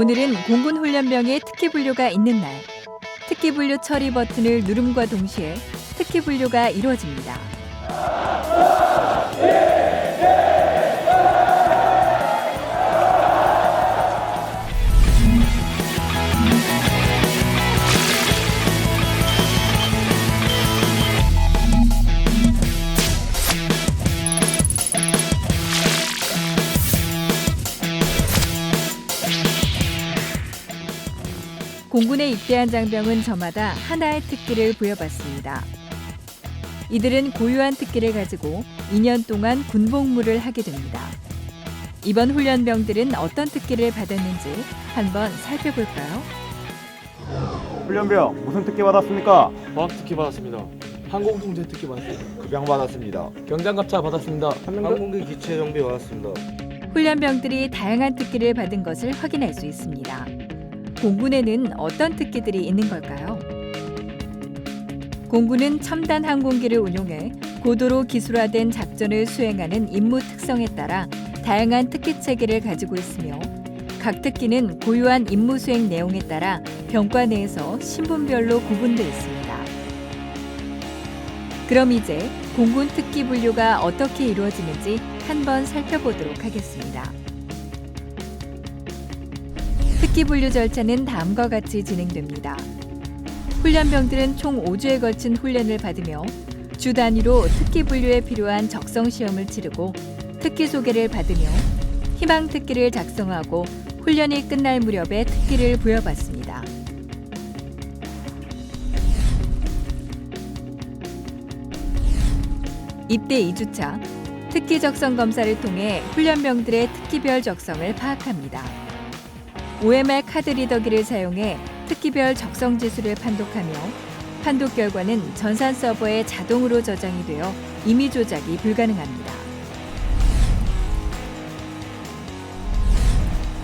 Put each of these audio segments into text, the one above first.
오늘은 공군 훈련병의 특기 분류가 있는 날. 특기 분류 처리 버튼을 누름과 동시에 특기 분류가 이루어집니다. 공군에 입대한 장병은 저마다 하나의 특기를 부여받습니다. 이들은 고유한 특기를 가지고 2년 동안 군복무를 하게 됩니다. 이번 훈련병들은 어떤 특기를 받았는지 한번 살펴볼까요? 훈련병 무슨 특기 받았습니까? 과학 특기 받았습니다. 항공통제 특기 받았습니다. 급양 받았습니다. 경장갑차 받았습니다. 항공기 기체 정비 받았습니다. 훈련병들이 다양한 특기를 받은 것을 확인할 수 있습니다. 공군에는 어떤 특기들이 있는 걸까요? 공군은 첨단 항공기를 운용해 고도로 기술화된 작전을 수행하는 임무 특성에 따라 다양한 특기 체계를 가지고 있으며 각 특기는 고유한 임무 수행 내용에 따라 병과 내에서 신분별로 구분되어 있습니다. 그럼 이제 공군 특기 분류가 어떻게 이루어지는지 한번 살펴보도록 하겠습니다. 특기 분류 절차는 다음과 같이 진행됩니다. 훈련병들은 총 5주에 걸친 훈련을 받으며 주 단위로 특기 분류에 필요한 적성 시험을 치르고 특기 소개를 받으며 희망 특기를 작성하고 훈련이 끝날 무렵에 특기를 부여받습니다. 입대 2주차 특기 적성 검사를 통해 훈련병들의 특기별 적성을 파악합니다. OMR 카드 리더기를 사용해 특기별 적성 지수를 판독하며 판독 결과는 전산 서버에 자동으로 저장이 되어 임의 조작이 불가능합니다.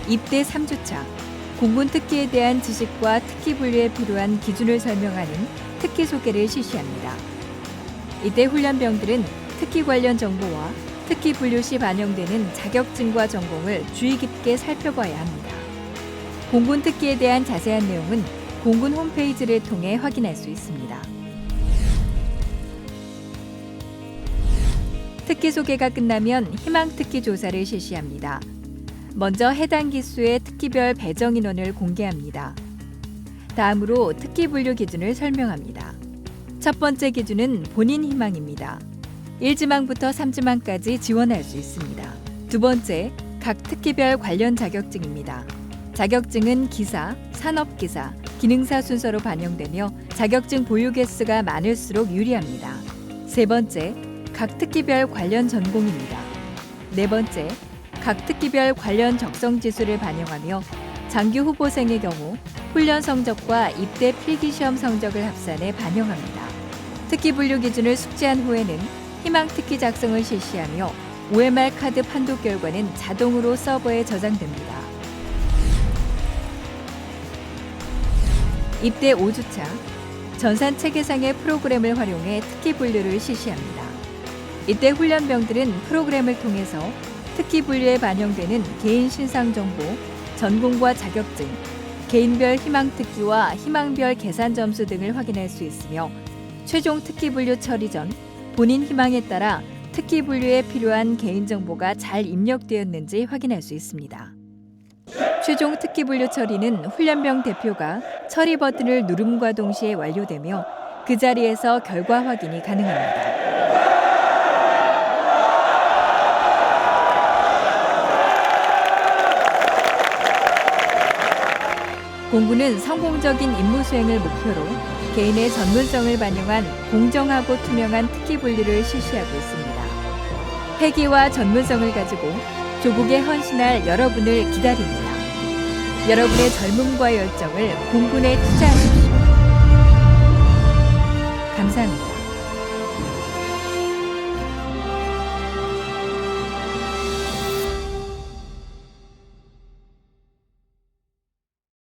입대 3주차 공군 특기에 대한 지식과 특기 분류에 필요한 기준을 설명하는 특기 소개를 실시합니다. 이때 훈련병들은 특기 관련 정보와 특기 분류 시 반영되는 자격증과 전공을 주의 깊게 살펴봐야 합니다. 공군 특기에 대한 자세한 내용은 공군 홈페이지를 통해 확인할 수 있습니다. 특기 소개가 끝나면 희망 특기 조사를 실시합니다. 먼저 해당 기수의 특기별 배정 인원을 공개합니다. 다음으로 특기 분류 기준을 설명합니다. 첫 번째 기준은 본인 희망입니다. 1지망부터 3지망까지 지원할 수 있습니다. 두 번째, 각 특기별 관련 자격증입니다. 자격증은 기사, 산업기사, 기능사 순서로 반영되며 자격증 보유 개수가 많을수록 유리합니다. 세 번째, 각 특기별 관련 전공입니다. 네 번째, 각 특기별 관련 적성 지수를 반영하며 장기 후보생의 경우 훈련 성적과 입대 필기 시험 성적을 합산해 반영합니다. 특기 분류 기준을 숙지한 후에는 희망 특기 작성을 실시하며 OMR 카드 판독 결과는 자동으로 서버에 저장됩니다. 입대 5주차 전산 체계상의 프로그램을 활용해 특기 분류를 실시합니다. 이때 훈련병들은 프로그램을 통해서 특기 분류에 반영되는 개인 신상 정보, 전공과 자격증, 개인별 희망 특기와 희망별 계산 점수 등을 확인할 수 있으며 최종 특기 분류 처리 전 본인 희망에 따라 특기 분류에 필요한 개인 정보가 잘 입력되었는지 확인할 수 있습니다. 최종 특기 분류 처리는 훈련병 대표가 처리 버튼을 누름과 동시에 완료되며 그 자리에서 결과 확인이 가능합니다. 공군은 성공적인 임무 수행을 목표로 개인의 전문성을 반영한 공정하고 투명한 특기 분류를 실시하고 있습니다. 패기와 전문성을 가지고 조국에 헌신할 여러분을 기다립니다. 여러분의 젊음과 열정을 공군에 투자하십시오. 감사합니다.